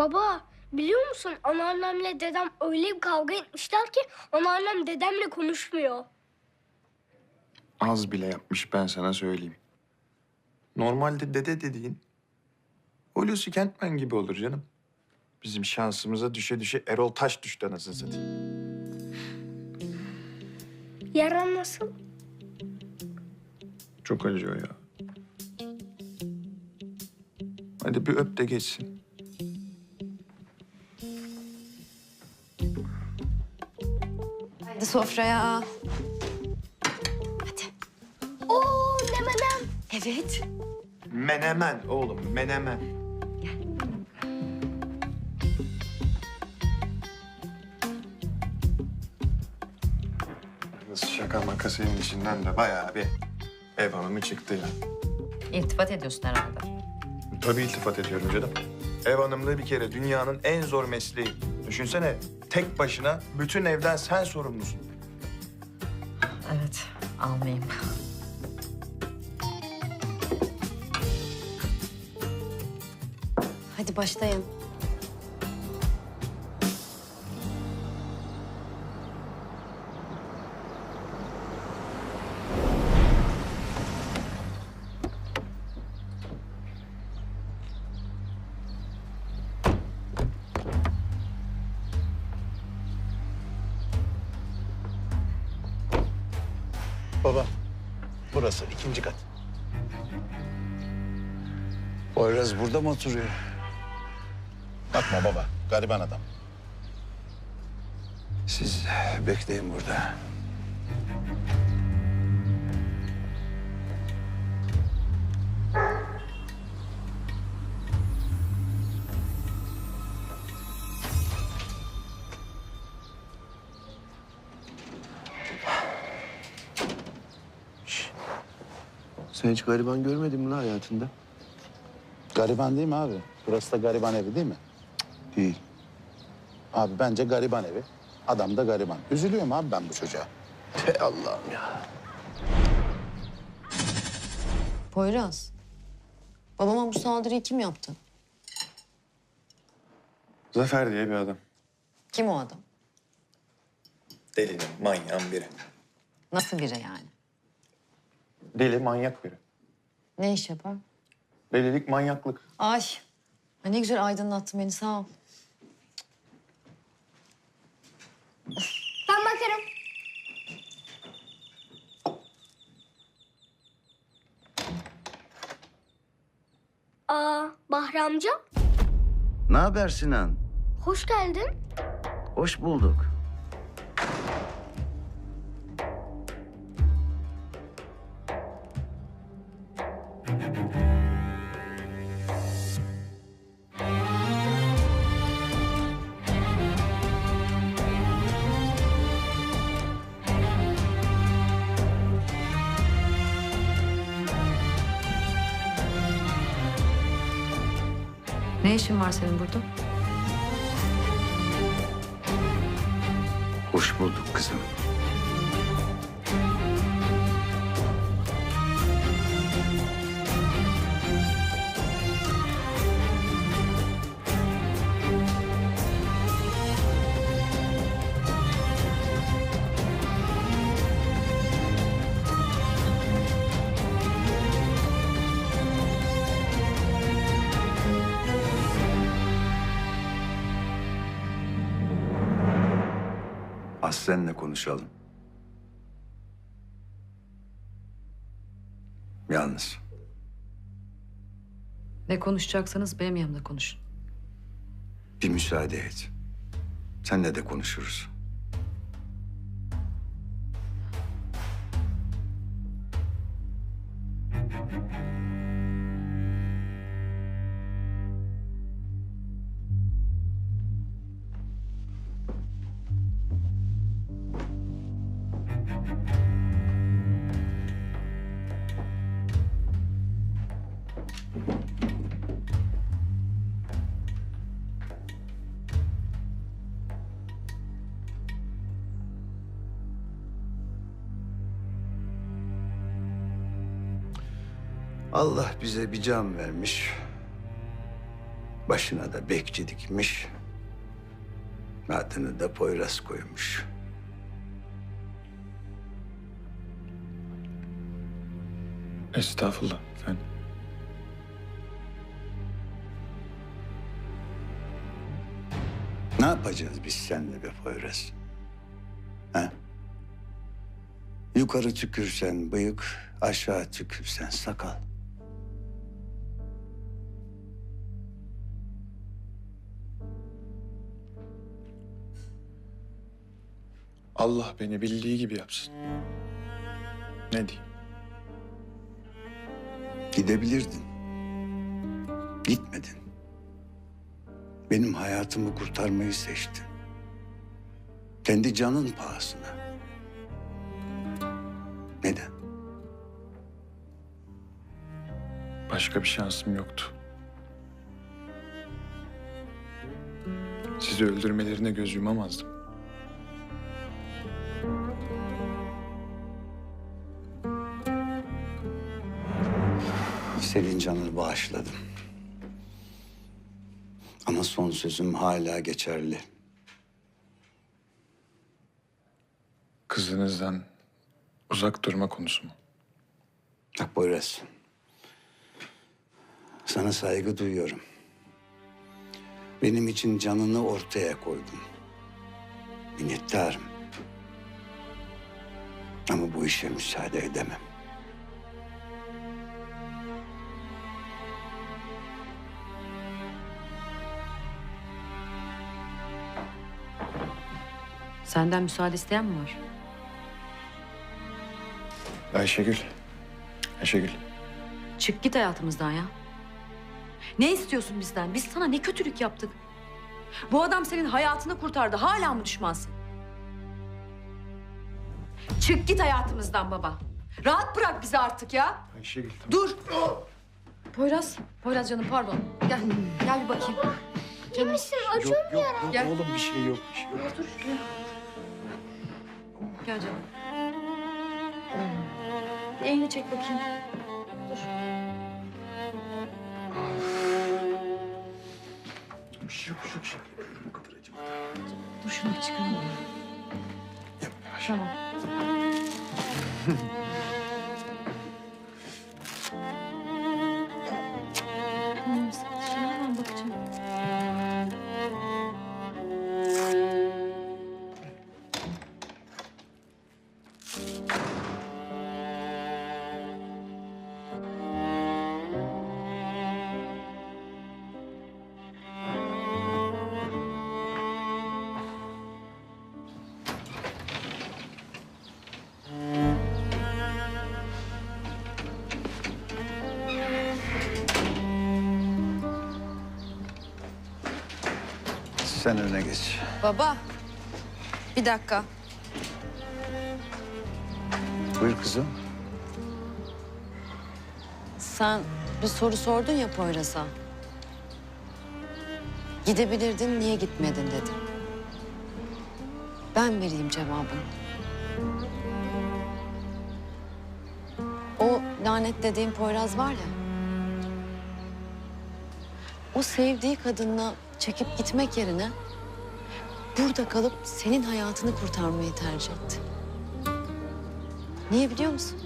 Baba biliyor musun anneannemle dedem öyle bir kavga etmişler ki anneannem dedemle konuşmuyor. Az bile yapmış ben sana söyleyeyim. Normalde dede dediğin Hulusi Kentmen gibi olur canım. Bizim şansımıza düşe düşe Erol Taş düştü anasını satayım. Yaran nasıl? Çok acıyor ya. Hadi bir öp de geçsin. Sofraya. Hadi. Oo ne menem. Evet. Menemen oğlum, menemen. Nasıl şaka maka senin içinden de bayağı bir ev hanımı çıktı ya. İltifat ediyorsun herhalde. Tabii iltifat ediyorum canım. Ev hanımlığı bir kere dünyanın en zor mesleği. Düşünsene tek başına bütün evden sen sorumlusun. Evet, almayayım. Hadi başlayın. Baba, burası ikinci kat. Poyraz burada mı oturuyor? Bakma baba, gariban adam. Siz bekleyin burada. Sen hiç gariban görmedin mi la hayatında? Gariban değil mi abi? Burası da gariban evi değil mi? Değil. Abi bence gariban evi. Adam da gariban. Üzülüyorum abi ben bu çocuğa. Te Allah'ım ya. Poyraz. Babama bu saldırıyı kim yaptı? Zafer diye bir adam. Kim o adam? Delinin, manyağın biri. Nasıl biri yani? Deli, manyak biri. Ne iş yapar? Delilik, manyaklık. Ay. Ay ne güzel aydınlattın beni sağ ol. Ben bakarım. Aa Bahri amca Ne haber Sinan? hoş geldin. Hoş bulduk. Ne işin var senin burada? Hoş bulduk kızım. Aslen'le konuşalım. Yalnız. Ne konuşacaksanız benim yanımda konuşun. Bir müsaade et. Senle de konuşuruz. Allah bize bir can vermiş. Başına da bekçi dikmiş. Adını da Poyraz koymuş. Estağfurullah efendim. Ne yapacağız biz seninle be Poyraz? Ha? Yukarı tükürsen bıyık, aşağı tükürsen sakal. Allah beni bildiği gibi yapsın. Ne diyeyim? Gidebilirdin. Gitmedin. Benim hayatımı kurtarmayı seçtin. Kendi canın pahasına. Neden? Başka bir şansım yoktu. Sizi öldürmelerine göz yumamazdım. Senin canını bağışladım. Ama son sözüm hala geçerli. Kızınızdan uzak durma konusu mu? Bak Boyraz. Sana saygı duyuyorum. Benim için canını ortaya koydun. Minnettarım. Ama bu işe müsaade edemem. Senden müsaade isteyen mi var? Ayşegül. Ayşegül. Çık git hayatımızdan ya. Ne istiyorsun bizden? Biz sana ne kötülük yaptık? Bu adam senin hayatını kurtardı. Hala mı düşmansın? Çık git hayatımızdan baba. Rahat bırak bizi artık ya. Ayşegül tamam. Dur. Poyraz. Poyraz canım pardon. Gel. Gel bir bakayım. Canım. Yok, yara? yok Gel. oğlum bir şey yok. Bir şey yok. Otur. Gel. Gel canım. Elini çek bakayım. Dur. Bir şey yok. Bir şey yok. Bu kadar acı. Dur şunu çıkaralım. Yavaş. Tamam, Sen öne geç. Baba. Bir dakika. Buyur kızım. Sen bir soru sordun ya Poyraz'a. Gidebilirdin, niye gitmedin dedim. Ben vereyim cevabını. O lanet dediğim Poyraz var ya. O sevdiği kadınla çekip gitmek yerine burada kalıp senin hayatını kurtarmayı tercih etti. Niye biliyor musun?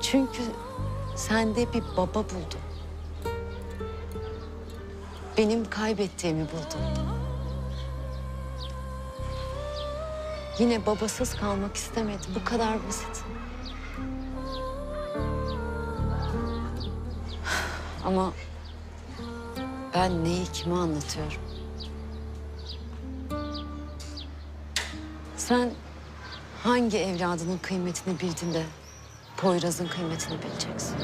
Çünkü sende bir baba buldu. Benim kaybettiğimi buldu. Yine babasız kalmak istemedi. Bu kadar basit. Ama ben neyi kime anlatıyorum? Sen hangi evladının kıymetini bildin de Poyraz'ın kıymetini bileceksin?